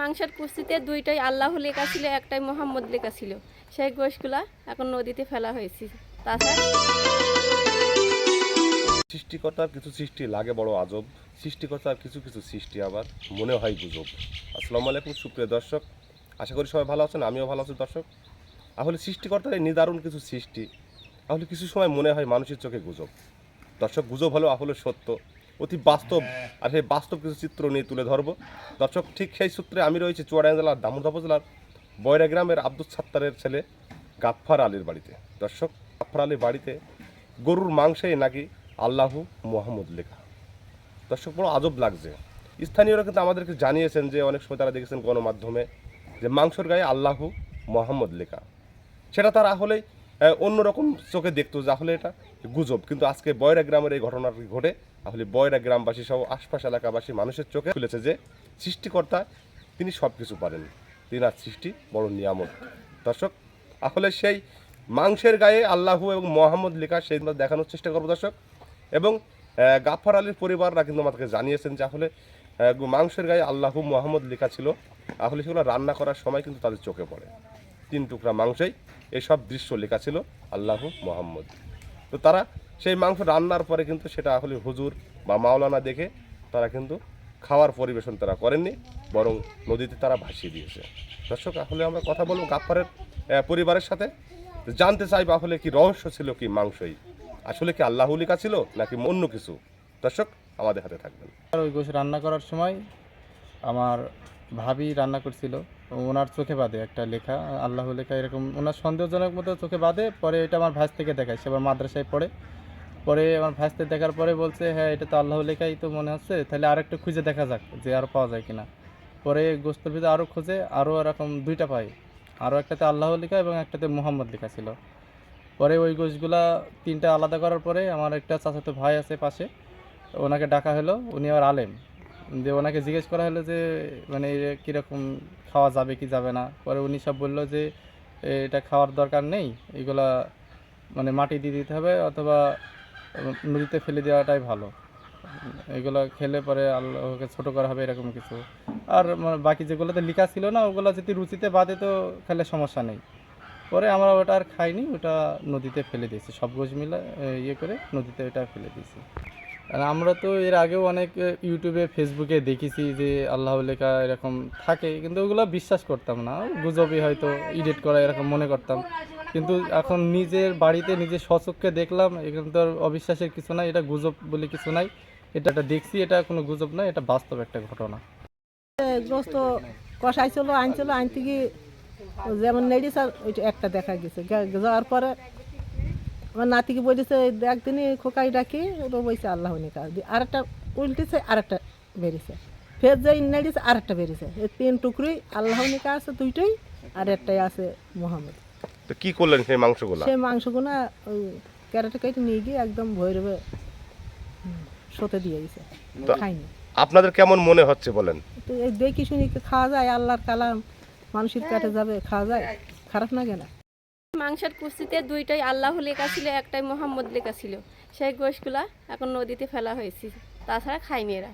মাংসের কুস্তিতে দুইটাই আল্লাহ লেখা ছিল, একটাই মোহাম্মদ লেখা ছিল। সেই গোশগুলা এখন নদীতে ফেলা হয়েছে। তাছাড়া সৃষ্টিকর্তার কিছু সৃষ্টি, লাগে বড় আজব। সৃষ্টিকর্তার কিছু কিছু সৃষ্টি আবার মনে হয় গুজব। আসসালামু আলাইকুম, সুপ্রিয় দর্শক। আশা করি সবাই ভালো আছেন, আমিও ভালো আছি দর্শক। তাহলে সৃষ্টিকর্তার এই নিদারুণ কিছু সৃষ্টি, তাহলে কিছু সময় মনে হয় মানুষের চোখে গুজব। দর্শক, গুজব হলো আসলে সত্য। অতি বাস্তব আর সেই বাস্তব কিছু চিত্র নিয়ে তুলে ধরবো। দর্শক ঠিক সেই সূত্রে আমি রয়েছি চুয়াডাঙ্গা জেলার দামোদর উপজেলার বয়রা গ্রামের আব্দুল সাত্তারের ছেলে গাফফার আলীর বাড়িতে। দর্শক গাফফার আলীর বাড়িতে গরুর মাংসে নাকি আল্লাহু মোহাম্মদ লেখা। দর্শক বড় আজব লাগছে। স্থানীয়রা কিন্তু আমাদেরকে জানিয়েছেন যে অনেক সময় তারা দেখেছেন গণমাধ্যমে যে মাংসর গায়ে আল্লাহু মোহাম্মদ লেখা। সেটা তারা আহ, অন্যরকম চোখে দেখতো যে আসলে এটা গুজব। কিন্তু আজকে বয়রা গ্রামের এই ঘটনাটি ঘটে আসলে বয়রা গ্রামবাসী সহ আশপাশ এলাকাবাসী মানুষের চোখে খুলেছে যে সৃষ্টিকর্তা তিনি সব কিছু পারেন তিনার সৃষ্টি বড় নিয়ামত। দর্শক আসলে সেই মাংসের গায়ে আল্লাহু এবং মোহাম্মদ লেখা সেই দেখানোর চেষ্টা করব দর্শক। এবং আহ, গাফফার আলীর পরিবাররা কিন্তু আমাদেরকে জানিয়েছেন যে আসলে মাংসের গায়ে আল্লাহু মোহাম্মদ লেখা ছিল। আসলে সেগুলো রান্না করার সময় কিন্তু তাদের চোখে পড়ে। তিন টুকরা মাংসই, এসব দৃশ্য লেখা ছিল আল্লাহু মোহাম্মদ। তো তারা সেই মাংস রান্নার পরে কিন্তু সেটা আসলে হুজুর বা মাওলানা দেখে তারা কিন্তু খাওয়ার পরিবেশন তারা করেননি, বরং নদীতে তারা ভাসিয়ে দিয়েছে। দর্শক, আসলে আমরা কথা বলব গাফফারের পরিবারের সাথে। জানতে চাইব আসলে কি রহস্য ছিল কি মাংসই? আসলে কি আল্লাহ লেখা ছিল নাকি অন্য কিছু? দর্শক, আমাদের হাতে থাকবেন। আর ওই গোশ রান্না করার সময় আমার ভাবি রান্না করছিল। ওনার চোখে বাদে একটা লেখা, আল্লাহ লেখা এরকম। ওনার সন্দেহজনক মতো চোখে বাদে, পরে এটা আমার ভাইস থেকে দেখায়, সে আবার মাদ্রাসায় পড়ে। পরে আমার ভাইসতে দেখার পরে বলছে হ্যাঁ এটা তো আল্লাহ লেখাই তো মনে হচ্ছে, তাহলে আর একটু খুঁজে দেখা যাক যে আর পাওয়া যায় কিনা। পরে গোস্তর ভিতরে আরও খোঁজে আরও এরকম দুইটা পাই। আরও একটাতে আল্লাহ লেখা এবং একটাতে মোহাম্মদ লেখা ছিল। পরে ওই গোশগুলা তিনটা আলাদা করার পরে আমার একটা চাচাতো ভাই আছে পাশে, ওনাকে ডাকা হলো, উনি আবার আলেম। যে ওনাকে জিজ্ঞেস করা হলো যে মানে কীরকম খাওয়া যাবে, কি যাবে না? পরে উনি সব বলল যে এটা খাওয়ার দরকার নেই, এগুলা মানে মাটি দিয়ে দিতে হবে অথবা নদীতে ফেলে দেওয়াটাই ভালো। এগুলো খেলে পরে আল্লাহকে ছোট করা হবে এরকম কিছু। আর মানে বাকি যেগুলোতে লেখা ছিল না, ওগুলো যদি রুচিতে বাদে তো খেলে সমস্যা নেই। পরে আমরা ওটা আর খাইনি, ওটা নদীতে ফেলে দিয়েছি। সব গোছ মিলে ইয়ে করে নদীতে ওটা ফেলে দিয়েছি। আর আমরা তো এর আগেও অনেক ইউটিউবে, ফেসবুকে দেখেছি যে আল্লাহ লেখা এরকম থাকে, কিন্তু ওগুলো বিশ্বাস করতাম না। গুজবই হয়তো এডিট করা এরকম মনে করতাম। কিন্তু এখন নিজের বাড়িতে নিজের স্বচক্ষে দেখলাম, এখানে তো আর অবিশ্বাসের কিছু নাই, এটা গুজব বলে কিছু নাই। এটা এটা দেখছি, এটা কোনো গুজব নয়, এটা বাস্তব একটা ঘটনা। গোস্ত কষাইছিল, আনছিল আন থেকে যেমন নেড়িস আর ওইটা একটা দেখা গেছে। যাওয়ার পরে আমার নাতিকে বলেছে একদিনই খোকাই ডাকি ও বলছে আল্লাহ নিকা আরেকটা উল্টেছে আরেকটা বেরিয়েছে ফের যে নেড়িছে আরেকটা বেরিয়েছে এই তিন টুকরোই আল্লাহ নিকা আছে দুইটাই আর একটাই আছে মোহাম্মদ। তো কি করলেন সেই মাংসগুলা? সেই মাংসগুনা ওই ক্যারেটে কেটে নিয়ে গিয়ে একদম ভৈরবে সতে দিয়ে গেছে খাইনি। আপনাদের কেমন মনে হচ্ছে বলেন? তো দেখি শুনি খাওয়া যায়? আল্লাহর কালাম মানুষের কাটে যাবে খাওয়া যায়? খারাপ না কেনা? মাংসের কুস্তিতে দুইটাই আল্লাহ লেখা ছিল, একটাই মোহাম্মদ লেখা ছিল। সেই গোশগুলা এখন নদীতে ফেলা হয়েছে। তাছাড়া খাইনি এরা